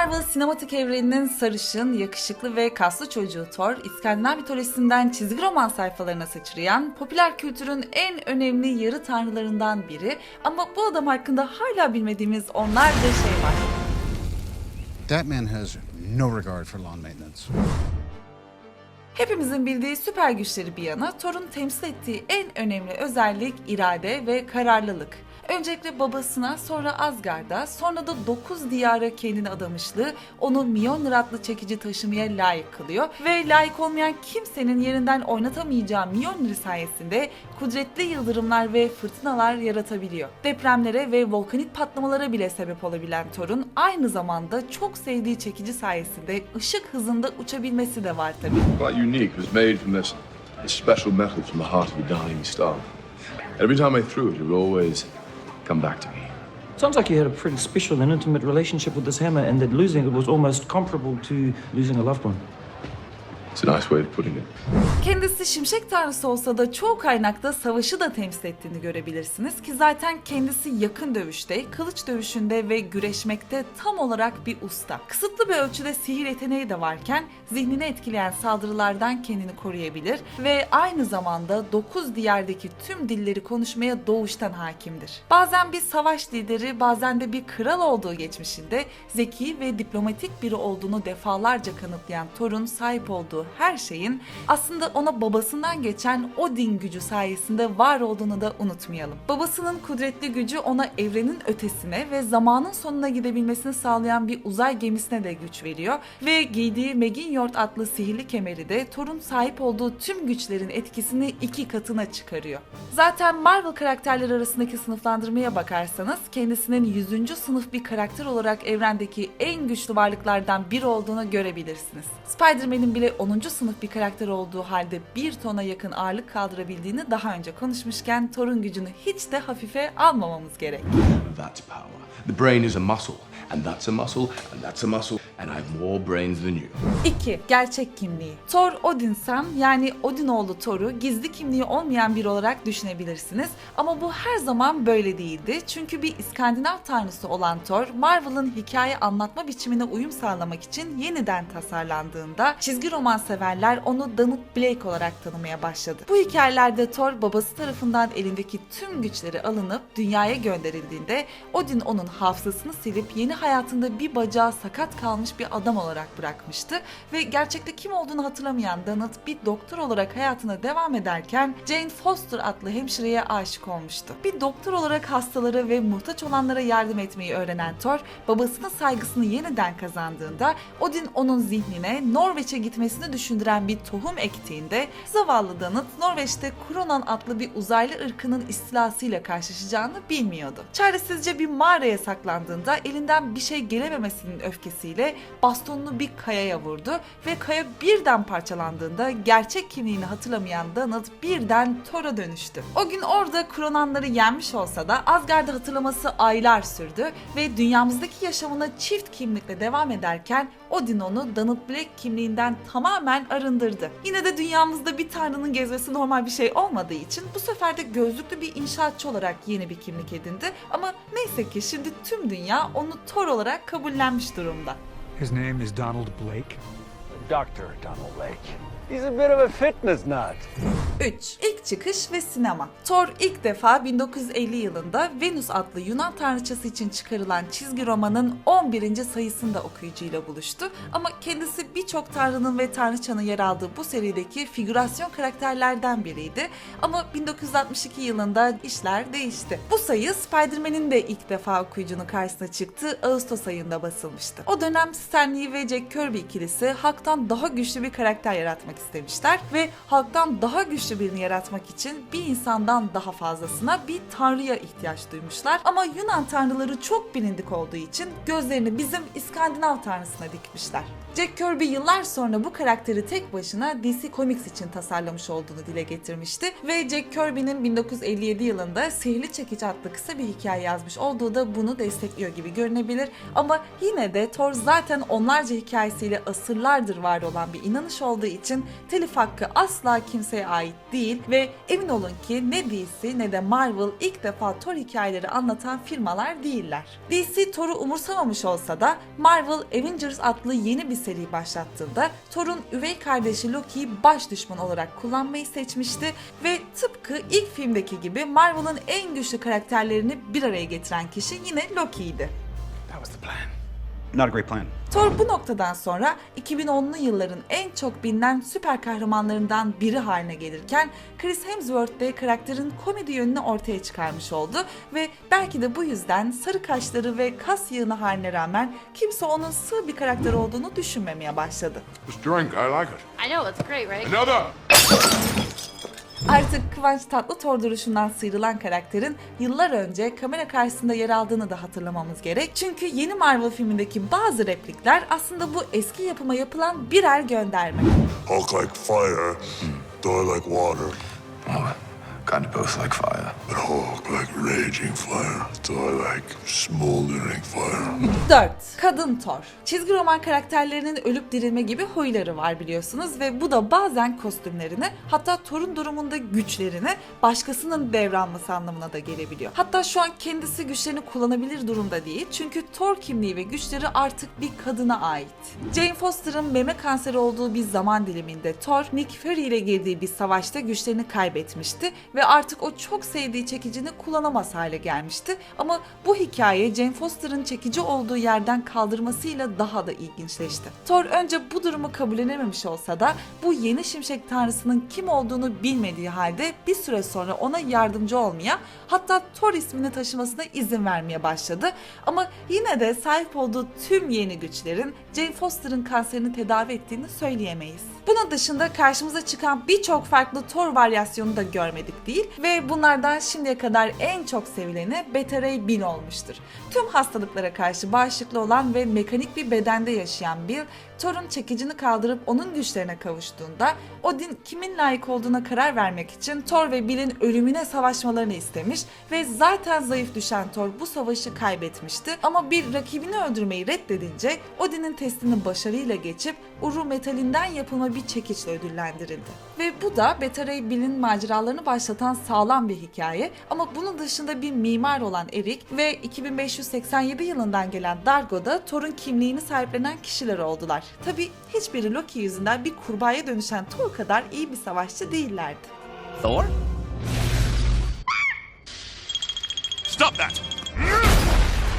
Marvel sinematik evreninin sarışın, yakışıklı ve kaslı çocuğu Thor, İskandinav mitolojisinden çizgi roman sayfalarına sıçrayan, popüler kültürün en önemli yarı tanrılarından biri ama bu adam hakkında hala bilmediğimiz onlarca şey var. That man has no regard for lawn maintenance. Hepimizin bildiği süper güçleri bir yana, Thor'un temsil ettiği en önemli özellik irade ve kararlılık. Öncelikle babasına, sonra Asgard'a, sonra da 9 diyara kendini adamışlığı onu Mjolnir adlı çekici taşımaya layık kılıyor ve layık olmayan kimsenin yerinden oynatamayacağı Mjolnir sayesinde kudretli yıldırımlar ve fırtınalar yaratabiliyor. Depremlere ve volkanik patlamalara bile sebep olabilen Thor'un aynı zamanda çok sevdiği çekici sayesinde ışık hızında uçabilmesi de var tabii. Unique. It made from this special metal from the heart of a dying star. Every time I threw it, it would always come back to me. Sounds like you had a pretty special and intimate relationship with this hammer, and that losing it was almost comparable to losing a loved one. Kendisi şimşek tanrısı olsa da çoğu kaynakta savaşı da temsil ettiğini görebilirsiniz ki zaten kendisi yakın dövüşte, kılıç dövüşünde ve güreşmekte tam olarak bir usta. Kısıtlı bir ölçüde sihir yeteneği de varken zihnini etkileyen saldırılardan kendini koruyabilir ve aynı zamanda 9 diyardaki tüm dilleri konuşmaya doğuştan hakimdir. Bazen bir savaş lideri, bazen de bir kral olduğu geçmişinde zeki ve diplomatik biri olduğunu defalarca kanıtlayan Thor'un sahip olduğu her şeyin aslında ona babasından geçen Odin gücü sayesinde var olduğunu da unutmayalım. Babasının kudretli gücü ona evrenin ötesine ve zamanın sonuna gidebilmesini sağlayan bir uzay gemisine de güç veriyor ve giydiği Meginjord adlı sihirli kemeri de Thor'un sahip olduğu tüm güçlerin etkisini iki katına çıkarıyor. Zaten Marvel karakterleri arasındaki sınıflandırmaya bakarsanız kendisinin 100. sınıf bir karakter olarak evrendeki en güçlü varlıklardan biri olduğunu görebilirsiniz. Spider-Man'in bile 10. sınıf bir karakter olduğu halde bir tona yakın ağırlık kaldırabildiğini daha önce konuşmuşken Thor'un gücünü hiç de hafife almamamız gerek. That's power. The brain is a muscle, and that's a muscle, and that's a muscle, and I have more brains than you. 2. Gerçek kimliği. Thor Odinson yani Odinoğlu Thor'u gizli kimliği olmayan biri olarak düşünebilirsiniz. Ama bu her zaman böyle değildi. Çünkü bir İskandinav tanrısı olan Thor, Marvel'ın hikaye anlatma biçimine uyum sağlamak için yeniden tasarlandığında çizgi roman severler onu Donald Blake olarak tanımaya başladı. Bu hikayelerde Thor babası tarafından elindeki tüm güçleri alınıp dünyaya gönderildiğinde Odin onun hafızasını silip yeni hayatında bir bacağı sakat kalmış bir adam olarak bırakmıştı ve gerçekte kim olduğunu hatırlamayan Donald bir doktor olarak hayatına devam ederken Jane Foster adlı hemşireye aşık olmuştu. Bir doktor olarak hastalara ve muhtaç olanlara yardım etmeyi öğrenen Thor, babasının saygısını yeniden kazandığında Odin onun zihnine Norveç'e gitmesini düşündüren bir tohum ektiğinde zavallı Donald Norveç'te Kronan adlı bir uzaylı ırkının istilasıyla karşılaşacağını bilmiyordu. Çaresizce bir mağaraya saklandığında elinden bir şey gelememesinin öfkesiyle bastonunu bir kayaya vurdu ve kaya birden parçalandığında gerçek kimliğini hatırlamayan Donald birden Thor'a dönüştü. O gün orada Kronanları yenmiş olsa da Asgard'ı hatırlaması aylar sürdü ve dünyamızdaki yaşamına çift kimlikle devam ederken Odin onu Donald Black kimliğinden tamamen arındırdı. Yine de dünyamızda bir tanrının gezmesi normal bir şey olmadığı için bu sefer de gözlüklü bir inşaatçı olarak yeni bir kimlik edindi. Ama neyse ki şimdi tüm dünya onu Thor olarak kabullenmiş durumda. His name is Donald Blake. Dr. Donald Lake. He's a bit of a fitness nut. 3. İlk çıkış ve sinema. Thor ilk defa 1950 yılında Venüs adlı Yunan tanrıçası için çıkarılan çizgi romanın 11. sayısında okuyucuyla buluştu. Ama kendisi birçok tanrının ve tanrıçanın yer aldığı bu serideki figürasyon karakterlerden biriydi. Ama 1962 yılında işler değişti. Bu sayı Spider-Man'in de ilk defa okuyucunun karşısına çıktığı Ağustos ayında basılmıştı. O dönem Stan Lee ve Jack Kirby ikilisi halktan daha güçlü bir karakter yaratmak istemişler ve halktan daha güçlü birini yaratmak için bir insandan daha fazlasına bir tanrıya ihtiyaç duymuşlar. Ama Yunan tanrıları çok bilindik olduğu için gözlerini bizim İskandinav tanrısına dikmişler. Jack Kirby yıllar sonra bu karakteri tek başına DC Comics için tasarlamış olduğunu dile getirmişti ve Jack Kirby'nin 1957 yılında Sihirli Çekiç adlı kısa bir hikaye yazmış olduğu da bunu destekliyor gibi görünebilir ama yine de Thor zaten onlarca hikayesiyle asırlardır var olan bir inanış olduğu için telif hakkı asla kimseye ait değil ve emin olun ki ne DC ne de Marvel ilk defa Thor hikayeleri anlatan firmalar değiller. DC Thor'u umursamamış olsa da Marvel Avengers adlı yeni bir seri başlattığında Thor'un üvey kardeşi Loki'yi baş düşman olarak kullanmayı seçmişti ve tıpkı ilk filmdeki gibi Marvel'ın en güçlü karakterlerini bir araya getiren kişi yine Loki'ydi. That was the plan. Not a great plan. Thor bu noktadan sonra 2010'lu yılların en çok bilinen süper kahramanlarından biri haline gelirken Chris Hemsworth de karakterin komedi yönünü ortaya çıkarmış oldu ve belki de bu yüzden sarı kaşları ve kas yığını haline rağmen kimse onun sığ bir karakter olduğunu düşünmemeye başladı. This drink, I like it. I know, it's great, right? Another! Artık Kıvanç Tatlıtuğ duruşundan sıyrılan karakterin yıllar önce kamera karşısında yer aldığını da hatırlamamız gerek. Çünkü yeni Marvel filmindeki bazı replikler aslında bu eski yapıma yapılan birer gönderme. Hulk like fire, Thor like water, Oh, kind of both like fire. And Hulk like raging fire, Thor like smoldering fire. 4. Kadın Thor. Çizgi roman karakterlerinin ölüp dirilme gibi huyları var biliyorsunuz ve bu da bazen kostümlerini hatta Thor'un durumunda güçlerini başkasının devralması anlamına da gelebiliyor. Hatta şu an kendisi güçlerini kullanabilir durumda değil çünkü Thor kimliği ve güçleri artık bir kadına ait. Jane Foster'ın meme kanseri olduğu bir zaman diliminde Thor, Nick Fury ile girdiği bir savaşta güçlerini kaybetmişti ve artık o çok sevdiği çekicini kullanamaz hale gelmişti. Ama bu hikaye Jane Foster'ın çekici olduğu yerden kaldırmasıyla daha da ilginçleşti. Thor önce bu durumu kabullenememiş olsa da bu yeni şimşek tanrısının kim olduğunu bilmediği halde bir süre sonra ona yardımcı olmaya hatta Thor ismini taşımasına izin vermeye başladı. Ama yine de sahip olduğu tüm yeni güçlerin Jane Foster'ın kanserini tedavi ettiğini söyleyemeyiz. Bunun dışında karşımıza çıkan birçok farklı Thor varyasyonu da görmedik değil ve bunlardan şimdiye kadar en çok sevileni Beta Ray Bill olmuştur. Tüm hastalıklara karşı bağışıklı olan ve mekanik bir bedende yaşayan Bill, Thor'un çekicini kaldırıp onun güçlerine kavuştuğunda Odin kimin layık olduğuna karar vermek için Thor ve Bill'in ölümüne savaşmalarını istemiş ve zaten zayıf düşen Thor bu savaşı kaybetmişti ama bir rakibini öldürmeyi reddedince Odin'in testini başarıyla geçip Uru metalinden yapılma bir çekiçle ödüllendirildi. Ve bu da Beta Ray Bill'in maceralarını başlatan sağlam bir hikaye ama bunun dışında bir mimar olan Eric ve 2587 yılından gelen Dargo da Thor'un kimliğini sahiplenen kişiler oldular. Tabi hiçbiri Loki yüzünden bir kurbağaya dönüşen Thor kadar iyi bir savaşçı değillerdi. Thor? Stop that!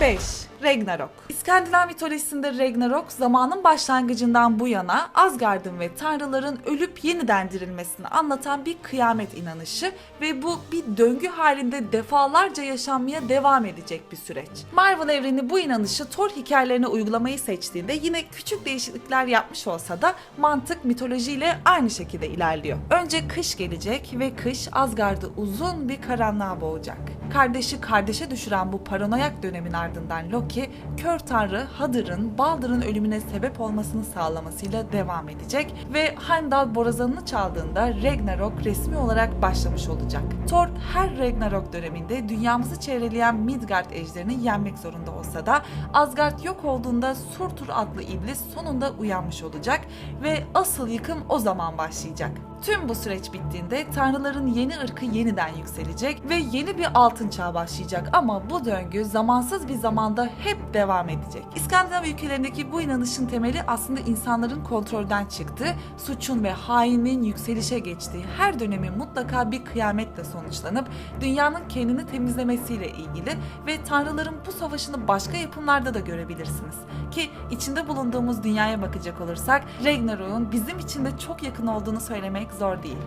5. Ragnarok. İskandinav mitolojisinde Ragnarok zamanın başlangıcından bu yana Asgard'ın ve tanrıların ölüp yeniden dirilmesini anlatan bir kıyamet inanışı ve bu bir döngü halinde defalarca yaşanmaya devam edecek bir süreç. Marvel evreni bu inanışı Thor hikayelerine uygulamayı seçtiğinde yine küçük değişiklikler yapmış olsa da mantık mitolojiyle aynı şekilde ilerliyor. Önce kış gelecek ve kış Asgard'ı uzun bir karanlığa boğacak. Kardeşi kardeşe düşüren bu paranoyak dönemin ardından Loki, kör tanrı Hadır'ın Baldır'ın ölümüne sebep olmasını sağlamasıyla devam edecek ve Heimdall borazanını çaldığında Ragnarok resmi olarak başlamış olacak. Thor her Ragnarok döneminde dünyamızı çevreleyen Midgard ejderini yenmek zorunda olsa da Asgard yok olduğunda Surtur adlı iblis sonunda uyanmış olacak ve asıl yıkım o zaman başlayacak. Tüm bu süreç bittiğinde tanrıların yeni ırkı yeniden yükselecek ve yeni bir altın çağ başlayacak ama bu döngü zamansız bir zamanda hep devam edecek. İskandinav ülkelerindeki bu inanışın temeli aslında insanların kontrolden çıktığı, suçun ve hainliğin yükselişe geçtiği her dönemin mutlaka bir kıyametle sonuçlanıp dünyanın kendini temizlemesiyle ilgili ve tanrıların bu savaşını başka yapımlarda da görebilirsiniz. Ki içinde bulunduğumuz dünyaya bakacak olursak Ragnarok'un bizim için de çok yakın olduğunu söylemek zor değil.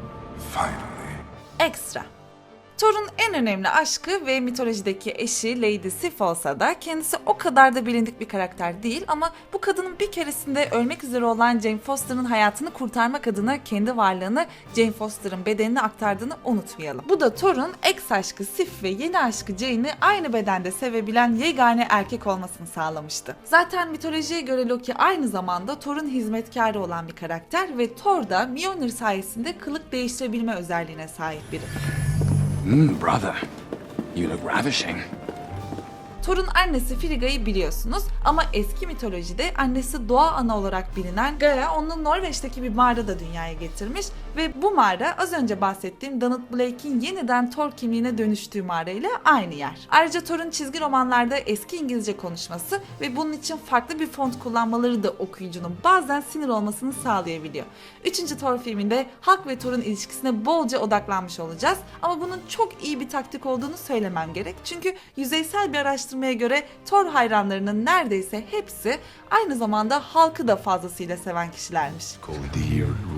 Finally. Ekstra. Thor'un en önemli aşkı ve mitolojideki eşi Lady Sif olsa da kendisi o kadar da bilindik bir karakter değil ama bu kadının bir keresinde ölmek üzere olan Jane Foster'ın hayatını kurtarmak adına kendi varlığını Jane Foster'ın bedenine aktardığını unutmayalım. Bu da Thor'un ex aşkı Sif ve yeni aşkı Jane'i aynı bedende sevebilen yegane erkek olmasını sağlamıştı. Zaten mitolojiye göre Loki aynı zamanda Thor'un hizmetkarı olan bir karakter ve Thor da Mjolnir sayesinde kılık değiştirebilme özelliğine sahip biri. Mm, brother. You look ravishing. Thor'un annesi Friga'yı biliyorsunuz ama eski mitolojide annesi doğa ana olarak bilinen Gaia onu Norveç'teki bir mağarada dünyaya getirmiş Ve bu mağara az önce bahsettiğim Donald Blake'in yeniden Thor kimliğine dönüştüğü mağara ile aynı yer. Ayrıca Thor'un çizgi romanlarda eski İngilizce konuşması ve bunun için farklı bir font kullanmaları da okuyucunun bazen sinir olmasını sağlayabiliyor. Üçüncü Thor filminde Hulk ve Thor'un ilişkisine bolca odaklanmış olacağız ama bunun çok iyi bir taktik olduğunu söylemem gerek. Çünkü yüzeysel bir araştırmaya göre Thor hayranlarının neredeyse hepsi aynı zamanda Hulk'ı da fazlasıyla seven kişilermiş. Call it the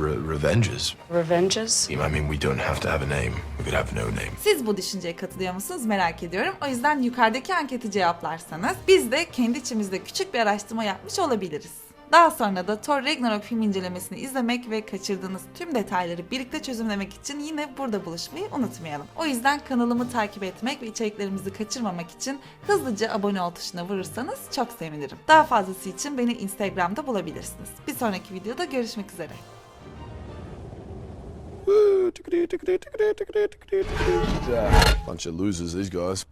Re- Revengers. Revenges? I mean, we don't have to have a name. We could have no name. Siz bu düşünceye katılıyor musunuz merak ediyorum. O yüzden yukarıdaki anketi cevaplarsanız biz de kendi içimizde küçük bir araştırma yapmış olabiliriz. Daha sonra da Thor Ragnarok film incelemesini izlemek ve kaçırdığınız tüm detayları birlikte çözümlemek için yine burada buluşmayı unutmayalım. O yüzden kanalımı takip etmek ve içeriklerimizi kaçırmamak için hızlıca abone ol tuşuna vurursanız çok sevinirim. Daha fazlası için beni Instagram'da bulabilirsiniz. Bir sonraki videoda görüşmek üzere. Bunch of losers, these guys.